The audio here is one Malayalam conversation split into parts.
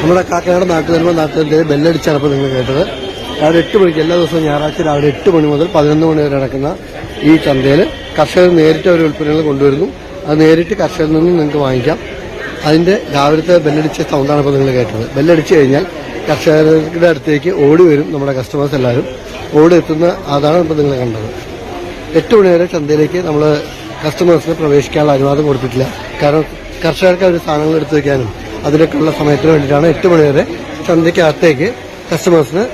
നമ്മുടെ കാക്കനാട് നാട്ടിൽ വരുമ്പോൾ നാട്ടിലെ ബെല്ലടിച്ചാണ് അപ്പോൾ നിങ്ങൾ കേട്ടത്. രാവിലെ എട്ട് മണിക്ക് എല്ലാ ദിവസവും ഞായറാഴ്ച രാവിലെ എട്ട് മണി മുതൽ പതിനൊന്ന് മണി വരെ നടക്കുന്ന ഈ ചന്തയിൽ കർഷകർ നേരിട്ട് അവർ ഉൽപ്പന്നങ്ങൾ കൊണ്ടുവരുന്നു. അത് നേരിട്ട് കർഷകരിൽ നിന്ന് നിങ്ങൾക്ക് വാങ്ങിക്കാം. അതിന്റെ രാവിലത്തെ ബെല്ലടിച്ച സൗണ്ടാണ് ഇപ്പോൾ നിങ്ങൾ കേട്ടത്. ബെല്ലടിച്ച് കഴിഞ്ഞാൽ കർഷകരുടെ അടുത്തേക്ക് ഓടി വരും നമ്മുടെ കസ്റ്റമേഴ്സ് എല്ലാവരും. ഓടി എത്തുന്ന അതാണ് ഇപ്പോൾ നിങ്ങൾ കണ്ടത്. എട്ട് മണി വരെ ചന്തയിലേക്ക് നമ്മൾ കസ്റ്റമേഴ്സിന് പ്രവേശിക്കാനുള്ള അനുവാദം കൊടുത്തിട്ടില്ല. കാരണം കർഷകർക്ക് അവർ സാധനങ്ങൾ എടുത്തു വയ്ക്കാനും അതിനൊക്കെയുള്ള സമയത്തിന് വേണ്ടിയിട്ടാണ് എട്ട് മണി വരെ ചന്തയ്ക്കകത്തേക്ക് കസ്റ്റമേഴ്സിന്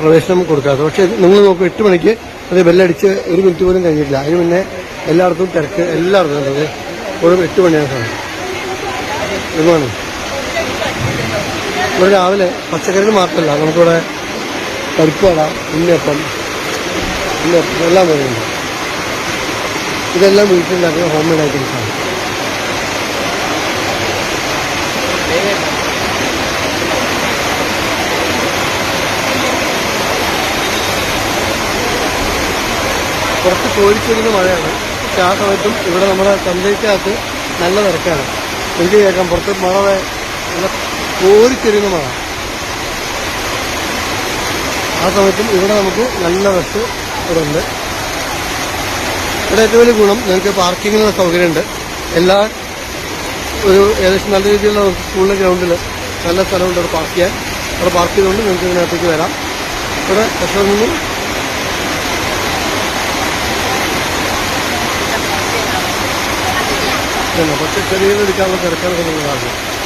പ്രവേശനം കൊടുക്കാത്തത്. പക്ഷേ നിങ്ങൾ നോക്കും എട്ട് മണിക്ക് അത് ബെല്ലടിച്ച് ഒരു മിനിറ്റ് പോലും കഴിഞ്ഞിട്ടില്ല. അതിന് മുന്നേ എല്ലായിടത്തും തിരക്ക് എല്ലായിടത്തും ഉള്ളത് ഇപ്പോഴും എട്ട് മണിയാണ് സമയം. ഇവിടെ രാവിലെ പച്ചക്കറികൾ മാത്രമല്ല നമുക്കിവിടെ പരിപ്പുവട ഉണ്ണിയപ്പം ഉണ്ണിയപ്പം എല്ലാം വരുന്നുണ്ട് ഇതെല്ലാം വീട്ടിലുണ്ടാക്കുന്ന ഹോം മെയ്ഡ് ഐറ്റംസ് ആണ്. കുറച്ച് കോരിച്ചൊരുന്ന മഴയാണ്. പക്ഷെ ആ സമയത്തും ഇവിടെ നമ്മുടെ ചന്തയ്ക്കകത്ത് നല്ല തിരക്കാണ്. എനിക്ക് കേൾക്കാം പുറത്ത് മഴ നല്ല കോരിച്ചൊരുന്ന മഴ ആ സമയത്തും ഇവിടെ നമുക്ക് നല്ല റഷ് ഇവിടെ ഉണ്ട് ഇവിടെ ഏറ്റവും വലിയ ഗുണം ഞങ്ങൾക്ക് പാർക്കിങ്ങിനുള്ള സൗകര്യമുണ്ട്. എല്ലാ ഒരു ഏകദേശം നല്ല രീതിയിലുള്ള സ്കൂളിലെ ഗ്രൗണ്ടിൽ നല്ല സ്ഥലമുണ്ട് അവിടെ പാർക്ക് ചെയ്യാൻ. അവിടെ പാർക്ക് ചെയ്തുകൊണ്ട് നിങ്ങൾക്ക് ഇതിനകത്തേക്ക് വരാം. ഇവിടെ കർഷകരിൽ നിന്നും പിന്നെ ചെറിയ എടുക്കാനുള്ള തിരക്കാണ്. നിങ്ങൾ കാണുന്നത്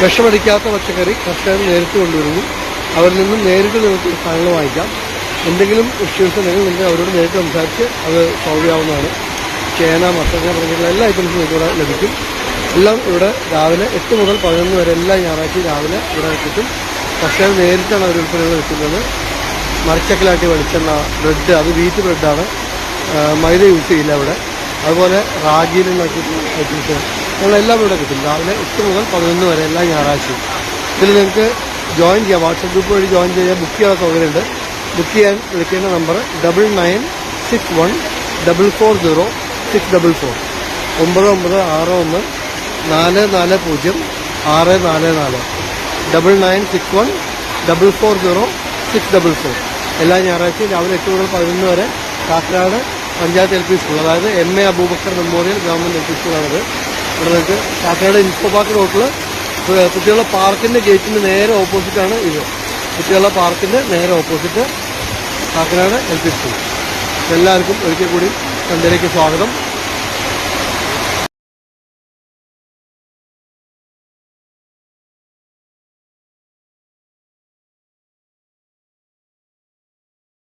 വിഷമടിക്കാത്ത പച്ചക്കറി കർഷകർ നേരിട്ട് കൊണ്ടുവരുന്നു. അവരിൽ നിന്നും നേരിട്ട് നിങ്ങൾക്ക് സാധനങ്ങൾ വാങ്ങിക്കാം. എന്തെങ്കിലും ഇഷ്യൂസ് ഉണ്ടെങ്കിൽ നിങ്ങൾ അവരോട് നേരിട്ട് സംസാരിച്ച് അത് സോൾവ് ചെയ്യാവുന്നതാണ്. ചേന മത്തങ്ങ തുടങ്ങിയുള്ള എല്ലാ ഐറ്റംസും നിങ്ങൾക്ക് ഇവിടെ ലഭിക്കും. എല്ലാം ഇവിടെ രാവിലെ എട്ട് മുതൽ പതിനൊന്ന് വരെ എല്ലാ ഞായറാഴ്ച രാവിലെ ഇവിടെ കിട്ടും. കർഷകർ നേരിട്ടാണ് അവർ ഉൽപ്പന്നങ്ങൾ വെക്കുന്നത് മരച്ചക്കലാട്ടി വെളിച്ചെണ്ണ ബ്രെഡ് അത് വീറ്റ് ബ്രെഡാണ്. മൈദ യൂസ് ചെയ്യില്ല ഇവിടെ. അതുപോലെ റാഗിയിൽ ഉണ്ടാക്കിയിട്ടുള്ള ഐറ്റംസ് ഞങ്ങളെല്ലാം ഇവിടെ കിട്ടും. രാവിലെ എട്ട് മുതൽ പതിനൊന്ന് വരെ എല്ലാ ഞായറാഴ്ചയും. ഇതിൽ നിങ്ങൾക്ക് ജോയിൻ ചെയ്യാം. വാട്സപ്പ് ഗ്രൂപ്പ് വഴി ജോയിൻ ചെയ്യാൻ ബുക്ക് ചെയ്യാൻ സൗകര്യമുണ്ട്. ബുക്ക് ചെയ്യാൻ വിളിക്കേണ്ട number double nine six one double four zero six double four ഒമ്പത് ഒമ്പത് ആറ് ഒന്ന് നാല് നാല് പൂജ്യം ആറ് നാല് നാല്. Double nine six one double four zero six double four എല്ലാ ഞായറാഴ്ചയും രാവിലെ എട്ട് മുതൽ പതിനൊന്ന് വരെ Kakkanad panchayat L P school അതായത് M A Aboobacker memorial government L P സ്കൂളാണിത് ഇവിടെ നിങ്ങൾക്ക് കാക്കനാട് ഇൻഫോ പാർക്ക് റോട്ടിൽ കുട്ടികളുടെ പാർക്കിന്റെ ഗേറ്റിന്റെ നേരെ ഓപ്പോസിറ്റാണ് ഇത്. കുട്ടികളുടെ പാർക്കിന്റെ നേരെ opposite Kakkanad L P school എല്ലാവർക്കും ഒരിക്കൽ കൂടി സന്ധ്യയിലേക്ക് സ്വാഗതം.